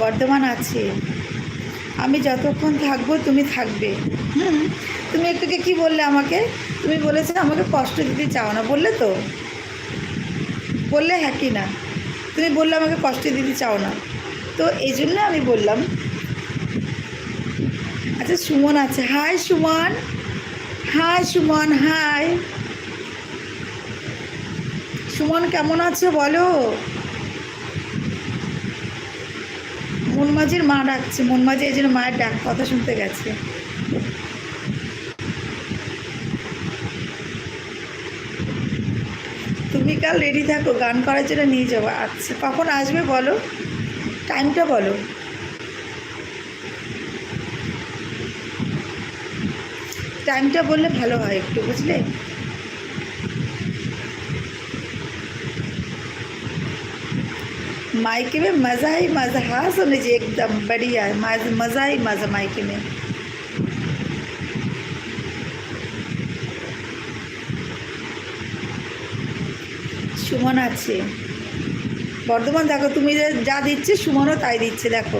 বর্ধমান আছে। আমি যতক্ষণ থাকব, তুমি থাকবে। হুম? তুমি একটুকে কি বললে আমাকে? তুমি বলেছ আমাকে কষ্ট দিতে চাও না। বললে তো? বললে হ্যাঁ কি না? তুমি বললে আমাকে কষ্ট দিতে চাও না। তো এই জন্য আমি বললাম আচ্ছা সুমন আছে। Hi Suman. Hi Suman hi. Suman কেমন আছে বলো? মনমাঝির মা ডাকছে, মনমাঝি এই জন্য মায়ের ডাক, কথা শুনতে গেছে। তুমি কাল রেডি থাকো, গান করার জন্য নিয়ে যাব আচ্ছা। কখন আসবে বলো? টাইমটা বলো। টাইমটা বললে ভালো হয় একটু, বুঝলে? मायके में मज़ा ही मज़ा हाँ सुन लीजिए एकदम बढ़िया है मज़- मज़ा ही मज़ा मायके में সুমন আছে বর্ধমান দেখো তুমি যে যা দিচ্ছে সুমনও তাই দিচ্ছে দেখো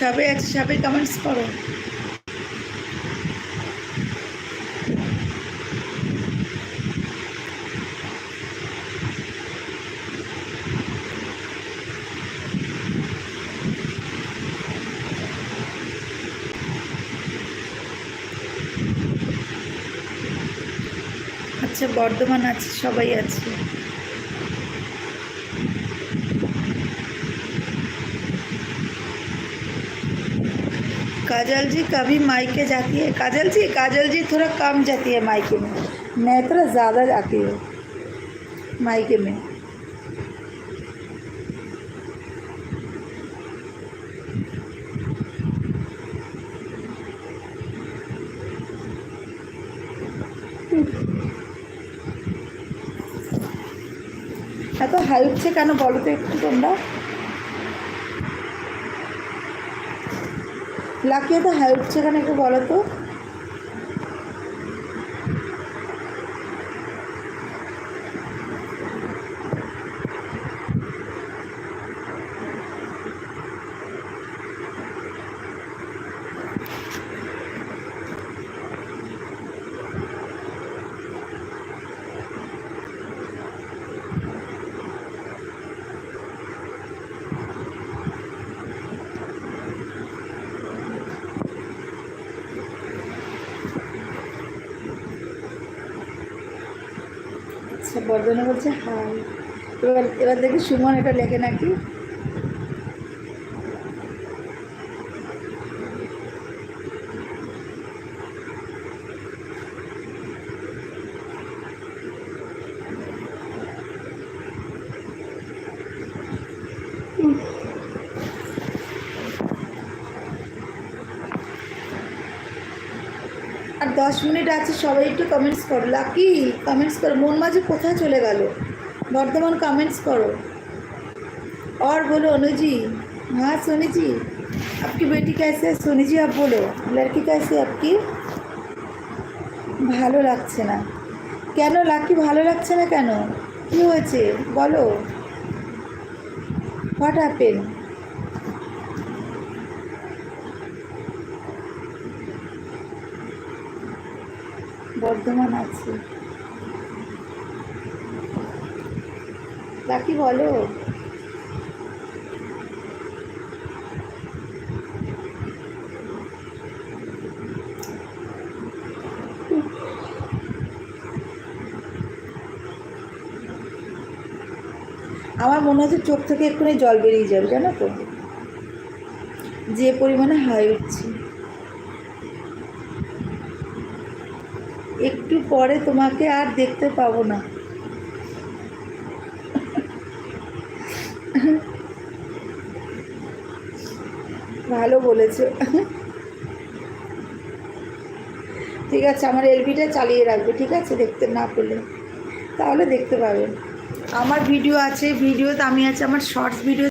সবে আছে সবে কমেন্টস করো আচ্ছা বর্ধমান আছে সবাই আছে। काजल जी कभी मायके जाती है काजल जी काजल जी थोड़ा कम जाती है मायके में मैं थोड़ा ज़्यादा जाती हूँ मायके में এত হাই উঠছে কেন বলো তো একটু তোমরা লাকি দা হেল্প সেখানে একটু বলো তো? আচ্ছা বর্ধনে বলছে হাই এবার এবার দেখি সুমন এটা লেখে নাকি। আর দশ মিনিট আছে, সবাই একটু কমেন্টস করো। লাকি কমেন্টস করো। মন মাঝে কোথায় চলে গেল? বর্ধমান কমেন্টস করো। আর বলো, অনুজি। হ্যাঁ সোনিজি। আপনি বেটি কেসে সোনিজি আপ বলো। লড়কি কেসে আপনি ভালো লাগছে না। কেন লাকি, ভালো লাগছে না কেন? কী হয়েছে? বলো। হোয়াট হ্যাপেন্ড বর্ধমান আছে। লাকি বলো। আমার মনে হচ্ছে চোখ থেকে এক্ষুনি জল বেরিয়ে যাবে, জানো তো? যে পরিমাণে হাই উঠছে। একটু পরে তোমাকে আর দেখতে পাবো না। ভালো বলেছ। ঠিক আছে, আমার এলবিটা চালিয়ে রাখবে, ঠিক আছে? দেখতে না পেলে। তাহলে দেখতে পাবেন আমার ভিডিও আছে ভিডিওতে আমি আছে, আমার শর্টস ভিডিও